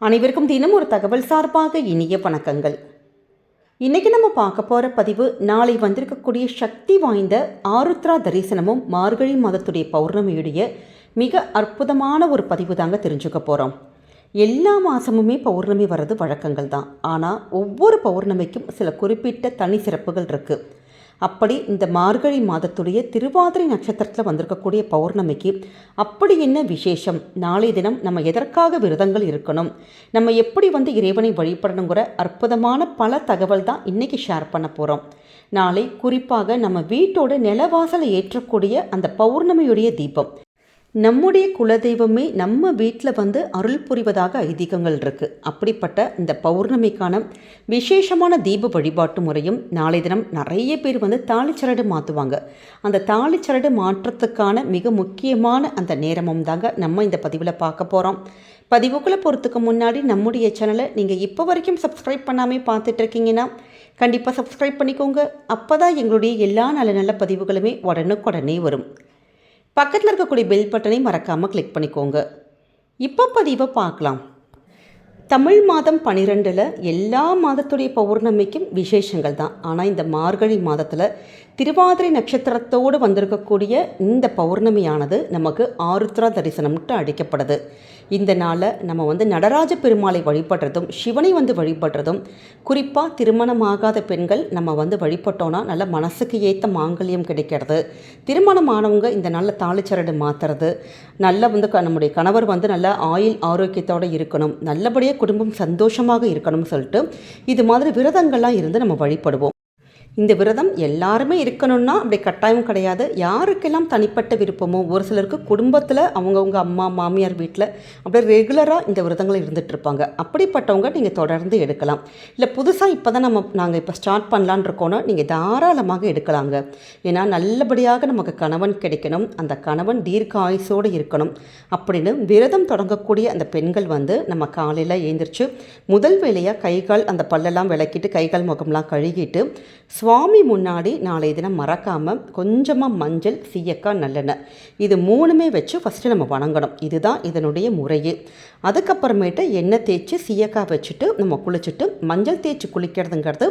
அனைவருக்கும் தினம் ஒரு தகவல் சார்பாக இனிய வணக்கங்கள். இன்றைக்கி நம்ம பார்க்க போகிற பதிவு நாளை வந்திருக்கக்கூடிய சக்தி வாய்ந்த ஆருத்ரா தரிசனமும் மார்கழி மாதத்துடைய பௌர்ணமியுடைய மிக அற்புதமான ஒரு பதிவு தாங்க தெரிஞ்சுக்க போகிறோம் எல்லா மாதமுமே பௌர்ணமி வர்றது வழக்கங்கள் தான் ஆனால் ஒவ்வொரு பௌர்ணமிக்கும் சில குறிப்பிட்ட தனி சிறப்புகள் இருக்குது அப்படி இந்த மார்கழி மாதத்துடைய திருவாதிரை நட்சத்திரத்தில் வந்திருக்கக்கூடிய பௌர்ணமிக்கு அப்படி என்ன விசேஷம்? நாளை தினம் நம்ம எதற்காக விரதங்கள் இருக்கணும்? நம்ம எப்படி வந்து இறைவனை வழிபடணுங்கிற அற்புதமான பல தகவல் தான் இன்றைக்கி ஷேர் பண்ண போகிறோம் நாளை குறிப்பாக நம்ம வீட்டோட நிலவாசலை ஏற்றக்கூடிய அந்த பௌர்ணமியுடைய தீபம். நம்முடைய குலதெய்வமே நம்ம வீட்டில் வந்து அருள் புரிவதாக ஐதீகங்கள் இருக்குது அப்படிப்பட்ட இந்த பௌர்ணமிக்கான விசேஷமான தீப வழிபாட்டு முறையும் நாளை தினம் நிறைய பேர் வந்து தாலிச்சரடு மாற்றுவாங்க அந்த தாலிச்சரடு மாற்றத்துக்கான மிக முக்கியமான அந்த நேரமும் தாங்க நம்ம இந்த பதிவில் பார்க்க போகிறோம் பதிவுக்குள்ளே போகிறதுக்கு முன்னாடி நம்முடைய சேனலை நீங்கள் இப்போ வரைக்கும் சப்ஸ்கிரைப் பண்ணாமல் பார்த்துட்டு இருக்கீங்கன்னா கண்டிப்பாக சப்ஸ்கிரைப் பண்ணிக்கோங்க. அப்போ தான் எங்களுடைய எல்லா நல்ல நல்ல பதிவுகளுமே உடனுக்குடனே வரும். பக்கத்தில் இருக்கக்கூடிய பெல் பட்டனை மறக்காமல் கிளிக் பண்ணிக்கோங்க. இப்போ பதிவை பார்க்கலாம். தமிழ் மாதம் பன்னிரெண்டில் எல்லா மாதத்துடைய பௌர்ணமிக்கும் விசேஷங்கள் தான். ஆனால் இந்த மார்கழி மாதத்தில் திருவாதிரை நட்சத்திரத்தோடு வந்திருக்கக்கூடிய இந்த பௌர்ணமியானது நமக்கு ஆருத்ரா தரிசனம்ட்டு அழைக்கப்படுது. இந்த நாளில் நம்ம வந்து நடராஜ பெருமாளை வழிபடுறதும் சிவனை வந்து வழிபடுறதும் குறிப்பாக திருமணமாகாத பெண்கள் நம்ம வந்து வழிபட்டோன்னா நல்ல மனசுக்கு ஏற்ற மாங்கல்யம் கிடைக்கிறது. திருமணமானவங்க இந்த நாளில் தாளிச்சரடு மாற்றுறது நல்ல வந்து க நம்முடைய கணவர் வந்து நல்ல ஆயுள் ஆரோக்கியத்தோடு இருக்கணும் நல்லபடியாக குடும்பம் சந்தோஷமாக இருக்கணும்னு சொல்லிட்டு இது மாதிரி விரதங்கள்லாம் இருந்து நம்ம வழிபடுவோம். இந்த விரதம் எல்லாருமே இருக்கணும்னா அப்படி கட்டாயம் கிடையாது. யாருக்கெல்லாம் தனிப்பட்ட விருப்பமோ ஒரு சிலருக்கு குடும்பத்தில் அவங்கவுங்க அம்மா மாமியார் வீட்டில் அப்படியே ரெகுலராக இந்த விரதங்கள் இருந்துகிட்ருப்பாங்க அப்படிப்பட்டவங்க நீங்கள் தொடர்ந்து எடுக்கலாம். இல்லை புதுசாக இப்போ தான் நம்ம நாங்கள் இப்போ ஸ்டார்ட் பண்ணலான் இருக்கோன்னா நீங்கள் தாராளமாக எடுக்கலாங்க. ஏன்னா நல்லபடியாக நமக்கு கணவன் கிடைக்கணும். அந்த கணவன் தீர்க்க ஆயுசோடு இருக்கணும். அப்படின்னு விரதம் தொடங்கக்கூடிய அந்த பெண்கள் வந்து நம்ம காலையில் எழுந்திரிச்சு முதல் வேலையாக கைகால் அந்த பல்லெல்லாம் விளக்கிட்டு கைகால் முகம்லாம் கழுகிட்டு சுவாமி முன்னாடி நாளைய தினம் மறக்காமல் கொஞ்சமாக மஞ்சள் சீயக்காய் நல்லெண்ணெய். இது மூணுமே வச்சு ஃபஸ்ட்டு நம்ம வணங்கணும். இதுதான் இதனுடைய முறையே. அதுக்கப்புறமேட்டு எண்ணெய் தேய்ச்சி சீயக்காய் வச்சுட்டு நம்ம குளிச்சுட்டு மஞ்சள் தேய்ச்சி குளிக்கிறதுங்கிறது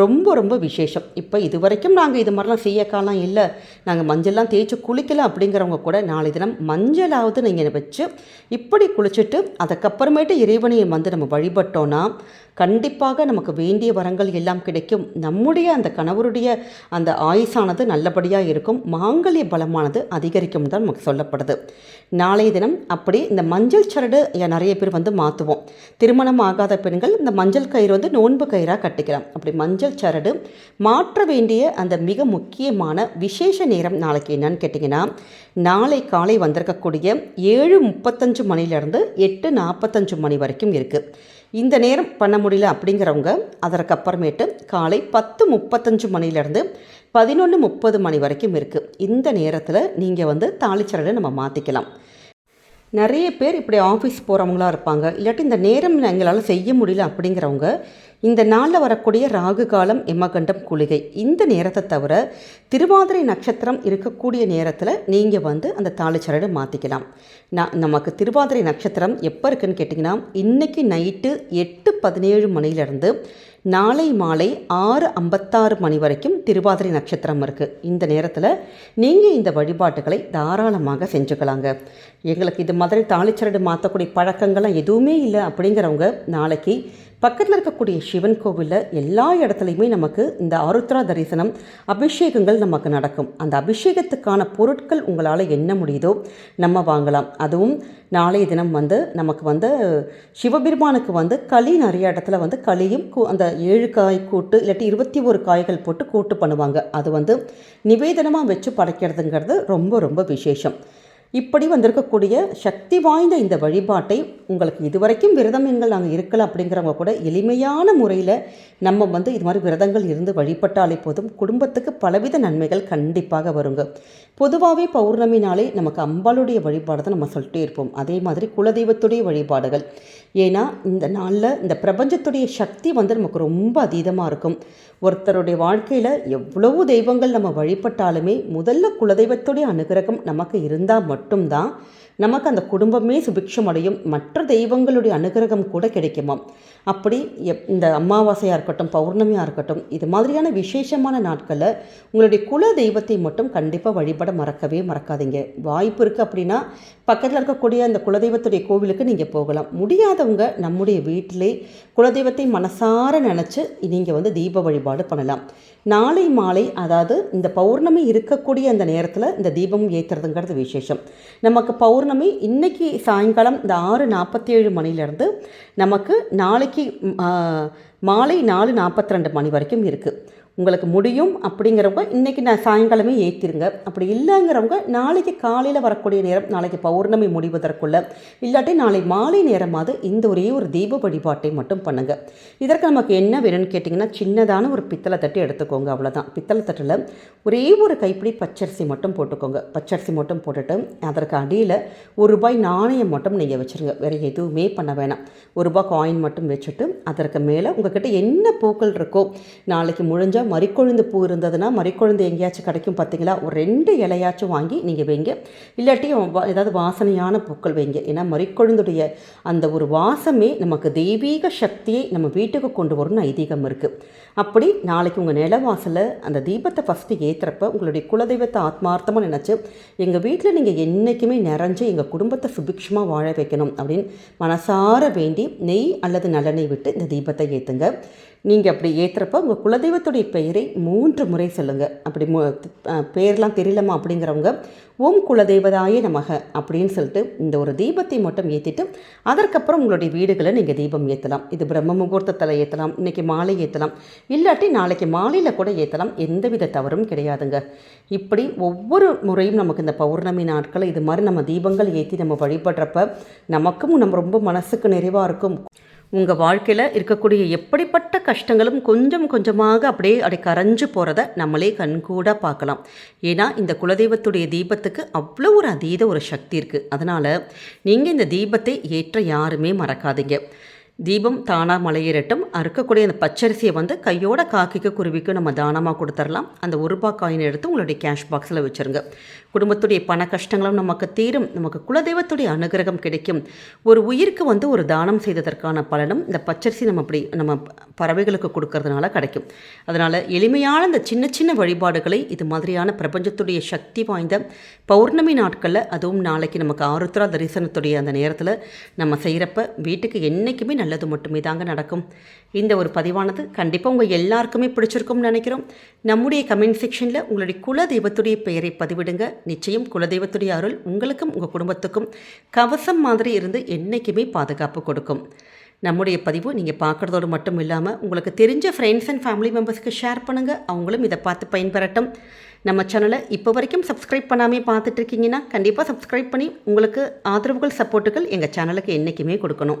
ரொம்ப ரொம்ப விசேஷம். இப்போ இது வரைக்கும் நாங்கள் இது மாதிரிலாம் சீயக்காய்லாம் இல்லை. நாங்கள் மஞ்சள்லாம் தேய்ச்சி குளிக்கல அப்படிங்கிறவங்க கூட நாளை தினம் மஞ்சளாவது நீங்கள் வச்சு இப்படி குளிச்சுட்டு அதுக்கப்புறமேட்டு இறைவனையை வந்து நம்ம வழிபட்டோன்னா கண்டிப்பாக நமக்கு வேண்டிய வரங்கள் எல்லாம் கிடைக்கும். நம்முடைய அந்த கணவருடைய அந்த ஆயுசானது நல்லபடியாக இருக்கும். மாங்கல்ய பலமானது அதிகரிக்கும் தான் நமக்கு சொல்லப்படுது. நாளைய தினம் அப்படி இந்த மஞ்சள் சரடு நிறைய பேர் வந்து மாற்றுவோம். திருமணம் ஆகாத பெண்கள் இந்த மஞ்சள் கயிறு வந்து நோன்பு கயிறாக கட்டிக்கலாம். அப்படி மஞ்சள் சரடு மாற்ற வேண்டிய அந்த மிக முக்கியமான விசேஷ நேரம் நாளைக்கு என்னன்னு கேட்டிங்கன்னா நாளை காலை வந்திருக்கக்கூடிய ஏழு முப்பத்தஞ்சு மணிலேருந்து எட்டு நாற்பத்தஞ்சு மணி வரைக்கும் இருக்குது இந்த நேரம் பண்ண முடியல அப்படிங்கிறவங்க அதற்கப்புறமேட்டு காலை பத்து முப்பத்தஞ்சு மணிலேருந்து பதினொன்று முப்பது மணி வரைக்கும் இருக்குது இந்த நேரத்தில் நீங்கள் வந்து தாளிச்சரலை நம்ம மாற்றிக்கலாம் நிறைய பேர் இப்படி ஆஃபீஸ் போகிறவங்களா இருப்பாங்க. இல்லாட்டி இந்த நேரம் எங்களால் செய்ய முடியல அப்படிங்கிறவங்க இந்த நாளில் வரக்கூடிய ராகு காலம் எம்மகண்டம் குளிகை. இந்த நேரத்தை தவிர திருவாதிரை நட்சத்திரம் இருக்கக்கூடிய நேரத்தில் நீங்கள் வந்து அந்த தாளிச்சரடு மாற்றிக்கலாம் நான் நமக்கு திருவாதிரை நட்சத்திரம் எப்போ இருக்குன்னு கேட்டிங்கன்னா இன்றைக்கி நைட்டு எட்டு பதினேழு மணிலேருந்து நாளை மாலை ஆறு ஐம்பத்தாறு மணி வரைக்கும் திருவாதிரை நட்சத்திரம் இருக்குது இந்த நேரத்தில் நீங்கள் இந்த வழிபாட்டுகளை தாராளமாக செஞ்சுக்கலாங்க. எங்களுக்கு இது மாதிரி தாளிச்சரடு மாற்றக்கூடிய பழக்கங்கள்லாம் எதுவுமே இல்லை அப்படிங்கிறவங்க நாளைக்கு பக்கத்தில் இருக்கக்கூடிய சிவன் கோவிலில் எல்லா இடத்துலையுமே நமக்கு இந்த ஆருத்ரா தரிசனம் அபிஷேகங்கள் நமக்கு நடக்கும். அந்த அபிஷேகத்துக்கான பொருட்கள் உங்களால் என்ன முடியுதோ நம்ம வாங்கலாம். அதுவும் நாளைய தினம் வந்து நமக்கு வந்து சிவபெருமானுக்கு வந்து களி நிறைய இடத்துல வந்து களியும் அந்த ஏழு காய் கூட்டு இல்லாட்டி இருபத்தி ஒரு காய்கள் போட்டு கூட்டு பண்ணுவாங்க. அது வந்து நிவேதனமாக வச்சு படைக்கிறதுங்கிறது ரொம்ப ரொம்ப விசேஷம். இப்படி வந்திருக்கக்கூடிய சக்தி வாய்ந்த இந்த வழிபாட்டை உங்களுக்கு இதுவரைக்கும் விரதம் எங்கள் நாங்கள் இருக்கலை அப்படிங்கிறவங்க கூட எளிமையான முறையில் நம்ம வந்து இது மாதிரி விரதங்கள் இருந்து வழிபட்டாலே போதும். குடும்பத்துக்கு பலவித நன்மைகள் கண்டிப்பாக வருங்க. பொதுவாகவே பௌர்ணமி நாளே நமக்கு அம்பாளுடைய வழிபாடு தான் நம்ம சொல்லிட்டே இருப்போம். அதே மாதிரி குலதெய்வத்துடைய வழிபாடுகள். ஏன்னா இந்த நாளில் இந்த பிரபஞ்சத்துடைய சக்தி வந்து நமக்கு ரொம்ப அதீதமாக இருக்கும். ஒருத்தருடைய வாழ்க்கையில் எவ்வளவு தெய்வங்கள் நம்ம வழிபட்டாலுமே முதல்ல குலதெய்வத்துடைய அனுகிரகம் நமக்கு இருந்தால் மட்டும்தான் நமக்கு அந்த குடும்பமே சுபிக்ஷம் அடையும். மற்ற தெய்வங்களுடைய அனுகிரகம் கூட கிடைக்குமாம். அப்படி எப் இந்த அமாவாசையாக இருக்கட்டும் பௌர்ணமியாக இருக்கட்டும் இது மாதிரியான விசேஷமான நாட்களில் உங்களுடைய குல தெய்வத்தை மட்டும் கண்டிப்பாக வழிபட மறக்கவே மறக்காதீங்க. வாய்ப்பு இருக்குது அப்படின்னா பக்கத்தில் இருக்கக்கூடிய அந்த குலதெய்வத்துடைய கோவிலுக்கு நீங்கள் போகலாம். முடியாதவங்க நம்முடைய வீட்டிலே குலதெய்வத்தை மனசார நினச்சி நீங்கள் வந்து தீப வழிபாடு பண்ணலாம். நாளை மாலை அதாவது இந்த பௌர்ணமி இருக்கக்கூடிய அந்த நேரத்தில் இந்த தீபம் ஏற்றுறதுங்கிறது விசேஷம். நமக்கு பௌர்ணமி இன்னைக்கு சாயங்காலம் இந்த ஆறு நாற்பத்தி ஏழு மணிலேருந்து நமக்கு நாளைக்கு மாலை நாலு நாற்பத்தி ரெண்டு மணி வரைக்கும் இருக்குது உங்களுக்கு முடியும் அப்படிங்கிறவங்க இன்றைக்கி நான் சாயங்காலமே ஏற்றிருங்க அப்படி இல்லைங்கிறவங்க நாளைக்கு காலையில் வரக்கூடிய நேரம் நாளைக்கு பௌர்ணமி முடிவதற்குள்ள இல்லாட்டி நாளை மாலை நேரமாவது இந்த ஒரே ஒரு தீப வழிபாட்டை மட்டும் பண்ணுங்கள் இதற்கு நமக்கு என்ன வேணும்னு கேட்டிங்கன்னா சின்னதான ஒரு பித்தளை தட்டு எடுத்துக்கோங்க அவ்வளோதான் பித்தளை தட்டில் ஒரே ஒரு கைப்பிடி பச்சரிசி மட்டும் போட்டுக்கோங்க. பச்சரிசி மட்டும் போட்டுட்டு அதற்கு அடியில் ஒரு ரூபாய் நாணயம் மட்டும் நீங்கள் வச்சுருங்க. வேறு எதுவுமே பண்ண வேணாம். ஒரு ரூபாய் காயின் மட்டும் வச்சுட்டு அதற்கு மேலே உங்கள்கிட்ட என்ன பூக்கள் இருக்கோ நாளைக்கு மறிக்கொழுந்து பூ இருந்ததுன்னா மறிக்கொழுந்து எங்கேயாச்சும் கிடைக்கும் பார்த்தீங்களா? ஒரு ரெண்டு இலையாச்சும் வாங்கி நீங்கள் வைங்க. இல்லாட்டி ஏதாவது வாசனையான பூக்கள் வைங்க. ஏன்னா மறிக்கொழுந்துடைய அந்த ஒரு வாசமே நமக்கு தெய்வீக சக்தியை நம்ம வீட்டுக்கு கொண்டு வரும்னு ஐதீகம் இருக்குது அப்படி நாளைக்கு உங்கள் நிலவாசலில் அந்த தீபத்தை ஃபஸ்ட்டு ஏற்றுறப்ப உங்களுடைய குலதெய்வத்தை ஆத்மார்த்தமாக நினச்சி எங்கள் வீட்டில் நீங்கள் என்றைக்குமே நிறைஞ்சு எங்கள் குடும்பத்தை சுபிக்ஷமாக வாழ வைக்கணும் அப்படின்னு மனசார வேண்டி நெய் அல்லது நல்லெண்ணெய் விட்டு இந்த தீபத்தை ஏற்றுங்க நீங்கள் அப்படி ஏற்றுறப்ப உங்கள் குலதெய்வத்துடைய பெயரை மூன்று முறை சொல்லுங்கள் அப்படி மு பேர்லாம் தெரியலமா அப்படிங்கிறவங்க ஓம் குலதெய்வதாய நமக அப்படின்னு சொல்லிட்டு இந்த ஒரு தீபத்தை மட்டும் ஏற்றிட்டு அதற்கப்புறம் உங்களுடைய வீடுகளை நீங்கள் தீபம் ஏற்றலாம் இது பிரம்ம முகூர்த்தத்தில் ஏற்றலாம் இன்றைக்கி மாலை ஏற்றலாம் இல்லாட்டி நாளைக்கு மாலையில் கூட ஏற்றலாம் எந்தவித தவறும் கிடையாதுங்க. இப்படி ஒவ்வொரு முறையும் நமக்கு இந்த பௌர்ணமி நாட்களை இது மாதிரி நம்ம தீபங்கள் ஏற்றி நம்ம வழிபடுறப்ப நமக்கும் நம்ம ரொம்ப மனசுக்கு நிறைவாக இருக்கும். உங்கள் வாழ்க்கையில் இருக்கக்கூடிய எப்படிப்பட்ட கஷ்டங்களும் கொஞ்சம் கொஞ்சமாக அப்படியே அப்படி கரைஞ்சு போகிறத நம்மளே கண்கூடாக பார்க்கலாம். ஏன்னா இந்த குலதெய்வத்துடைய தீபத்துக்கு அவ்வளோ ஒரு அதீத ஒரு சக்தி இருக்குது அதனால் நீங்கள் இந்த தீபத்தை ஏற்ற யாருமே மறக்காதீங்க. தீபம் தானாக மலையேறட்டும். அறுக்கக்கூடிய அந்த பச்சரிசியை வந்து கையோட காக்கிக்கு குருவிக்கும் நம்ம தானமாக கொடுத்துடலாம் அந்த ஒரு ரூபாய் காயின் எடுத்து உங்களுடைய கேஷ் பாக்ஸில் வச்சுருங்க. குடும்பத்துடைய பண கஷ்டங்களும் நமக்கு தீரும். நமக்கு குலதெய்வத்துடைய அனுகிரகம் கிடைக்கும். ஒரு உயிருக்கு வந்து ஒரு தானம் செய்ததற்கான பலனும் இந்த பச்சரிசி நம்ம அப்படி நம்ம பறவைகளுக்கு கொடுக்கறதுனால கிடைக்கும். அதனால் எளிமையான இந்த சின்ன சின்ன வழிபாடுகளை இது மாதிரியான பிரபஞ்சத்துடைய சக்தி வாய்ந்த பௌர்ணமி நாட்களில் அதுவும் நாளைக்கு நமக்கு ஆருத்ரா தரிசனத்துடைய அந்த நேரத்தில் நம்ம செய்கிறப்ப வீட்டுக்கு என்றைக்குமே நல்லது மட்டுமே தாங்க நடக்கும். இந்த ஒரு பதிவானது கண்டிப்பாக உங்கள் எல்லாருக்குமே பிடிச்சிருக்கும்னு நினைக்கிறோம். நம்முடைய கமெண்ட் செக்ஷனில் உங்களுடைய குல தெய்வத்துடைய பெயரை பதிவிடுங்க. நிச்சயம் குலதெய்வத்துடைய அருள் உங்களுக்கும் உங்கள் குடும்பத்துக்கும் கவசம் மாதிரி இருந்து என்றைக்குமே பாதுகாப்பு கொடுக்கும். நம்முடைய பதிவு நீங்கள் பார்க்குறதோடு மட்டும் இல்லாமல் உங்களுக்கு தெரிஞ்ச ஃப்ரெண்ட்ஸ் அண்ட் ஃபேமிலி மெம்பர்ஸ்க்கு ஷேர் பண்ணுங்கள் அவங்களும் இதை பார்த்து பயன்பெறட்டும். நம்ம சேனலை இப்போ வரைக்கும் சப்ஸ்கிரைப் பண்ணாமே பார்த்துட்டு இருக்கீங்கன்னா கண்டிப்பாக சப்ஸ்கிரைப் பண்ணி உங்களுக்கு ஆதரவுகள் சப்போர்ட்டுகள் எங்கள் சேனலுக்கு என்றைக்குமே கொடுக்கணும்.